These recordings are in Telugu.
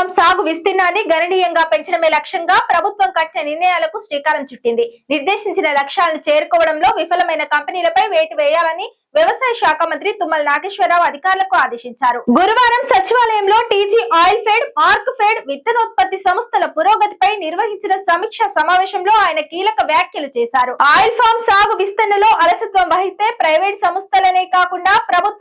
ఫామ్ సాగు విస్తీర్ణాన్ని గణనీయంగా పెంచడమే లక్ష్యంగా ప్రభుత్వం కట్టిన నిర్ణయాలకు శ్రీకారం చుట్టింది. నిర్దేశించిన లక్ష్యాలను చేరుకోవడంలో విఫలమైన కంపెనీలపై వేటు వేయాలని వ్యవసాయ శాఖ మంత్రి తుమ్మల నాగేశ్వరరావు అధికారులకు ఆదేశించారు. గురువారం సచివాలయంలో TG oil fed mark fed విత్తనోత్పత్తి సంస్థల పురోగతిపై నిర్వహించిన సమీక్ష సమావేశంలో ఆయన కీలక వ్యాఖ్యలు చేశారు. ఆయిల్ ఫామ్ సాగు విస్తరణలో అలసత్వం వహిస్తే ప్రైవేట్ సంస్థలనే కాకుండా ప్రభుత్వ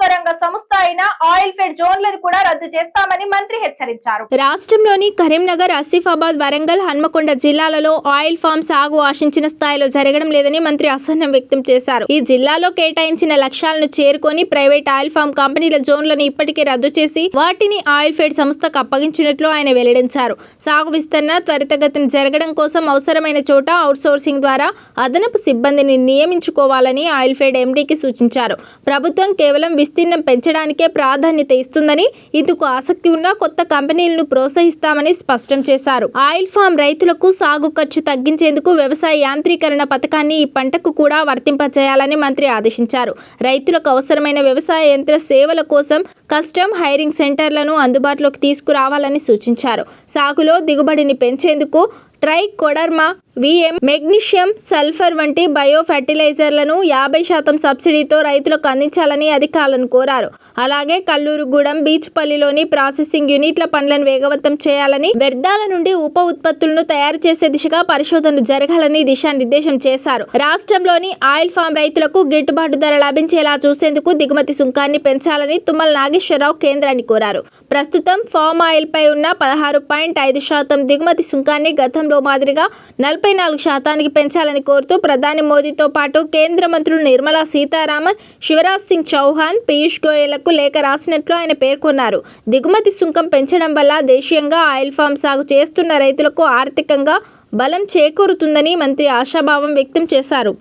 ఆయిల్ ఫెడ్ జోన్లను కూడా రద్దు చేస్తామని మంత్రి హెచ్చరించారు. రాష్ట్రంలోని కరీంనగర్ ఆసిఫాబాద్ వరంగల్ హన్మకొండ జిల్లాలలో ఆయిల్ ఫామ్ సాగు ఆశించిన స్థాయిలో జరగడం లేదని మంత్రి అసహనం వ్యక్తం చేశారు. ఈ జిల్లాలో కేటాయించిన లక్ష్యాలను చేరుకొని ప్రైవేట్ ఆయిల్ ఫామ్ కంపెనీల జోన్లను ఇప్పటికే రద్దు చేసి వాటిని ఆయిల్ ఫెడ్ సంస్థకు అప్పగించినట్లు ఆయన వెల్లడించారు. సాగు విస్తరణ త్వరితగతిన జరగడం కోసం అవసరమైన చోట అవుట్సోర్సింగ్ ద్వారా అదనపు సిబ్బందిని నియమించుకోవాలని ఆయిల్ ఫెడ్ ఎండీకి సూచించారు. ప్రభుత్వం కేవలం విస్తీర్ణం పెంచడానికే ప్రాధాన్యత ప్రాధాన్యత ఇస్తుందని ఇందుకు ఆసక్తి ఉన్న కొత్త కంపెనీలను ప్రోత్సహిస్తామని స్పష్టం చేశారు. ఆయిల్ ఫామ్ రైతులకు సాగు ఖర్చు తగ్గించేందుకు వ్యవసాయ యాంత్రీకరణ పథకాన్ని ఈ పంటకు కూడా వర్తింపచేయాలని మంత్రి ఆదేశించారు. రైతులకు అవసరమైన వ్యవసాయ యంత్ర సేవల కోసం కస్టమ్ హైరింగ్ సెంటర్లను అందుబాటులోకి తీసుకురావాలని సూచించారు. సాగులో దిగుబడిని పెంచేందుకు trichoderma VM magnesium sulphur వంటి బయో ఫెర్టిలైజర్లను యాభై శాతం సబ్సిడీతో రైతులకు అందించాలని అధికారులను కోరారు. అలాగే కల్లూరుగూడెం బీచ్పల్లిలోని ప్రాసెసింగ్ యూనిట్ల పనులను వేగవంతం చేయాలని వ్యర్థాల నుండి ఉప ఉత్పత్తులను తయారు చేసే దిశగా పరిశోధనలు జరగాలని దిశానిర్దేశం చేశారు. రాష్ట్రంలోని ఆయిల్ ఫామ్ రైతులకు గిట్టుబాటు ధర లభించేలా చూసేందుకు దిగుమతి సుంకాన్ని పెంచాలని తుమ్మల నాగేశ్వరరావు కేంద్రాన్ని కోరారు. ప్రస్తుతం ఫామ్ ఆయిల్ పై ఉన్న పదహారు పాయింట్ ఐదు శాతం దిగుమతి సుంకాన్ని గతంలో మాదిరిగా నలభై ముప్పై నాలుగు శాతానికి పెంచాలని కోరుతూ ప్రధాని మోదీతో పాటు కేంద్ర మంత్రులు నిర్మలా సీతారామన్ శివరాజ్ సింగ్ చౌహాన్ పీయూష్ గోయలకు లేఖ రాసినట్లు ఆయన పేర్కొన్నారు. దిగుమతి సుంకం పెంచడం వల్ల దేశీయంగా ఆయిల్ ఫామ్ సాగు చేస్తున్న రైతులకు ఆర్థికంగా బలం చేకూరుతుందని మంత్రి ఆశాభావం వ్యక్తం చేశారు.